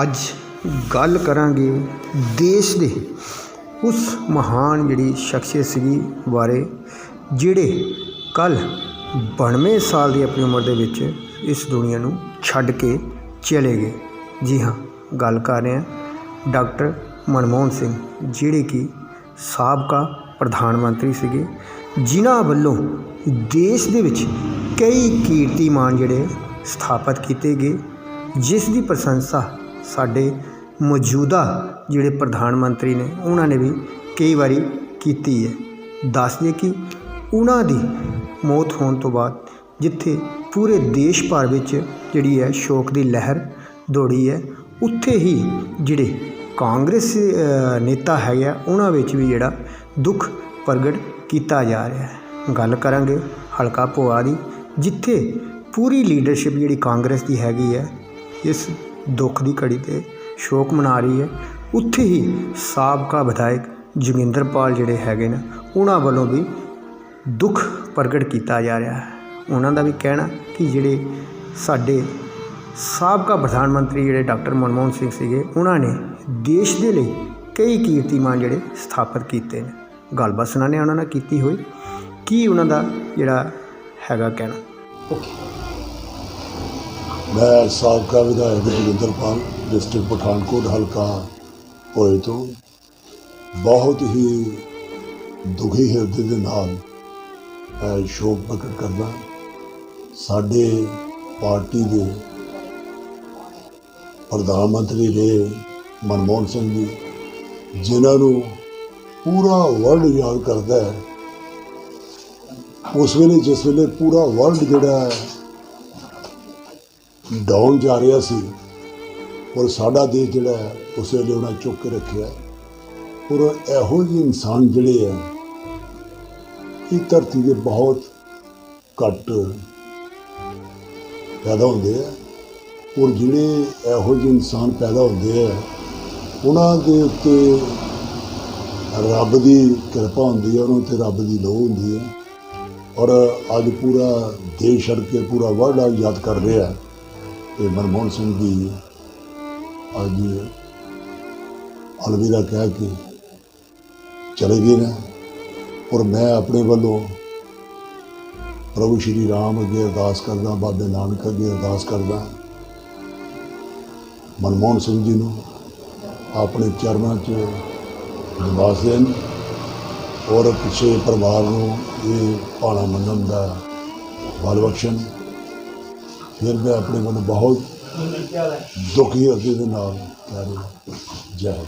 ਅੱਜ ਗੱਲ ਕਰਾਂਗੇ ਦੇਸ਼ ਦੇ ਉਸ ਮਹਾਨ ਜਿਹੜੀ ਸ਼ਖਸੀਅਤ ਸੀਗੀ ਬਾਰੇ, ਜਿਹੜੇ ਕੱਲ 92 ਸਾਲ ਦੀ ਆਪਣੀ ਉਮਰ ਦੇ ਵਿੱਚ ਇਸ ਦੁਨੀਆ ਨੂੰ ਛੱਡ ਕੇ ਚਲੇ ਗਏ। ਜੀ ਹਾਂ, ਗੱਲ ਕਰ ਰਹੇ ਹਾਂ ਡਾਕਟਰ ਮਨਮੋਹਨ ਸਿੰਘ, ਜਿਹੜੇ ਕਿ ਸਾਬਕਾ ਪ੍ਰਧਾਨ ਮੰਤਰੀ ਸੀਗੇ, ਜਿਨ੍ਹਾਂ ਵੱਲੋਂ ਦੇਸ਼ ਦੇ ਵਿੱਚ ਕਈ ਕੀਰਤੀਮਾਨ ਜਿਹੜੇ ਸਥਾਪਿਤ ਕੀਤੇ ਗਏ, ਜਿਸ ਦੀ ਪ੍ਰਸ਼ੰਸਾ ਸਾਡੇ ਮੌਜੂਦਾ ਜਿਹੜੇ ਪ੍ਰਧਾਨ ਮੰਤਰੀ ਨੇ, ਉਹਨਾਂ ਨੇ ਵੀ ਕਈ ਵਾਰੀ ਕੀਤੀ ਹੈ। ਦੱਸ ਦਈਏ ਕਿ ਉਹਨਾਂ ਦੀ ਮੌਤ ਹੋਣ ਤੋਂ ਬਾਅਦ ਜਿੱਥੇ ਪੂਰੇ ਦੇਸ਼ ਭਰ ਵਿੱਚ ਜਿਹੜੀ ਹੈ ਸ਼ੋਕ ਦੀ ਲਹਿਰ ਦੌੜੀ ਹੈ, ਉੱਥੇ ਹੀ ਜਿਹੜੇ ਕਾਂਗਰਸ ਨੇਤਾ ਹੈਗੇ ਆ, ਉਹਨਾਂ ਵਿੱਚ ਵੀ ਜਿਹੜਾ ਦੁੱਖ ਪ੍ਰਗਟ ਕੀਤਾ ਜਾ ਰਿਹਾ ਹੈ। ਗੱਲ ਕਰਾਂਗੇ ਹਲਕਾ ਭੋਆ ਦੀ, ਜਿੱਥੇ ਪੂਰੀ ਲੀਡਰਸ਼ਿਪ ਜਿਹੜੀ ਕਾਂਗਰਸ ਦੀ ਹੈਗੀ ਹੈ, ਇਸ ਦੁੱਖ ਦੀ ਘੜੀ ਤੇ ਸ਼ੋਕ ਮਨਾ ਰਹੀ ਹੈ। ਉੱਥੇ ਹੀ ਸਾਬਕਾ ਵਿਧਾਇਕ ਜੋਗਿੰਦਰਪਾਲ ਜਿਹੜੇ ਹੈਗੇ ਨੇ, ਉਹਨਾਂ ਵੱਲੋਂ ਵੀ ਦੁੱਖ ਪ੍ਰਗਟ ਕੀਤਾ ਜਾ ਰਿਹਾ ਹੈ। ਉਹਨਾਂ ਦਾ ਵੀ ਕਹਿਣਾ ਕਿ ਜਿਹੜੇ ਸਾਡੇ ਸਾਬਕਾ ਪ੍ਰਧਾਨ ਮੰਤਰੀ ਜਿਹੜੇ ਡਾਕਟਰ ਮਨਮੋਹਨ ਸਿੰਘ ਸੀਗੇ, ਉਹਨਾਂ ਨੇ ਦੇਸ਼ ਦੇ ਲਈ ਕਈ ਕੀਰਤੀਮਾਨ ਜਿਹੜੇ ਸਥਾਪਿਤ ਕੀਤੇ ਨੇ। ਗੱਲਬਾਤ ਸੁਣਾਣੇ ਉਹਨਾਂ ਨਾਲ ਕੀਤੀ ਹੋਈ। ਕੀ ਉਹਨਾਂ ਦਾ ਜਿਹੜਾ ਹੈਗਾ ਕਹਿਣਾ? ਓਕੇ ਮੈਂ ਸਾਬਕਾ ਵਿਧਾਇਕ ਜੋਗਿੰਦਰਪਾਲ ਡਿਸਟ੍ਰਿਕਟ ਪਠਾਨਕੋਟ, ਹਲਕਾ ਹੋਏ ਤੋਂ। ਬਹੁਤ ਹੀ ਦੁਖੀ ਹਿਰਦੇ ਦੇ ਨਾਲ ਇਹ ਸ਼ੋਕ ਪ੍ਰਗਟ ਕਰਦਾ ਸਾਡੇ ਪਾਰਟੀ ਦੇ ਪ੍ਰਧਾਨ ਮੰਤਰੀ ਰਹੇ ਮਨਮੋਹਨ ਸਿੰਘ ਜੀ, ਜਿਨ੍ਹਾਂ ਨੂੰ ਪੂਰਾ ਵਰਲਡ ਯਾਦ ਕਰਦਾ ਹੈ, ਉਸ ਵੇਲੇ ਜਿਸ ਵੇਲੇ ਪੂਰਾ ਵਰਲਡ ਜਿਹੜਾ ਡਾਊਨ ਜਾ ਰਿਹਾ ਸੀ, ਔਰ ਸਾਡਾ ਦੇਸ਼ ਜਿਹੜਾ ਹੈ, ਉਸ ਵੇਲੇ ਉਹਨਾਂ ਚੁੱਕ ਕੇ ਰੱਖਿਆ। ਔਰ ਇਹੋ ਜਿਹੇ ਇਨਸਾਨ ਜਿਹੜੇ ਆ, ਇਹ ਧਰਤੀ ਦੇ ਬਹੁਤ ਘੱਟ ਪੈਦਾ ਹੁੰਦੇ ਆ। ਔਰ ਜਿਹੜੇ ਇਹੋ ਜਿਹੇ ਇਨਸਾਨ ਪੈਦਾ ਹੁੰਦੇ ਆ, ਉਹਨਾਂ ਦੇ ਉੱਤੇ ਰੱਬ ਦੀ ਕਿਰਪਾ ਹੁੰਦੀ ਹੈ ਉਹਨਾਂ ਉੱਤੇ ਰੱਬ ਦੀ ਲੋਹ ਹੁੰਦੀ ਹੈ ਔਰ ਅੱਜ ਪੂਰਾ ਦੇਸ਼ ਛੱਡ ਕੇ ਪੂਰਾ ਵਰਲਡ ਅੱਜ ਯਾਦ ਕਰ ਰਿਹਾ। ਹੈ ਤੇ ਮਨਮੋਹਨ ਸਿੰਘ ਜੀ ਅੱਜ ਅਲਵਿਦਾ ਕਹਿ ਕੇ ਚਲੇ ਗਏ ਨੇ। ਔਰ ਮੈਂ ਆਪਣੇ ਵੱਲੋਂ ਪ੍ਰਭੂ ਸ਼੍ਰੀ ਰਾਮ ਅੱਗੇ ਅਰਦਾਸ ਕਰਦਾ, ਬਾਬੇ ਨਾਨਕ ਅੱਗੇ ਅਰਦਾਸ ਕਰਦਾ। ਮਨਮੋਹਨ ਸਿੰਘ ਜੀ ਨੂੰ ਆਪਣੇ ਚਰਨਾਂ 'ਚ ਨਿਵਾਸ ਦੇਣ ਔਰ ਪਿੱਛੇ ਪਰਿਵਾਰ ਨੂੰ ਇਹ ਭਾਣਾ ਮੰਨਣ ਦਾ ਬਲ ਬਖਸ਼ਣ। ਫਿਰ ਮੈਂ ਆਪਣੇ ਵੱਲੋਂ ਬਹੁਤ ਦੁਖੀ ਹਿਰਦੇ ਦੇ ਨਾਲ ਕਹਿ ਰਿਹਾ ਜੈ ਹਿੰਦ।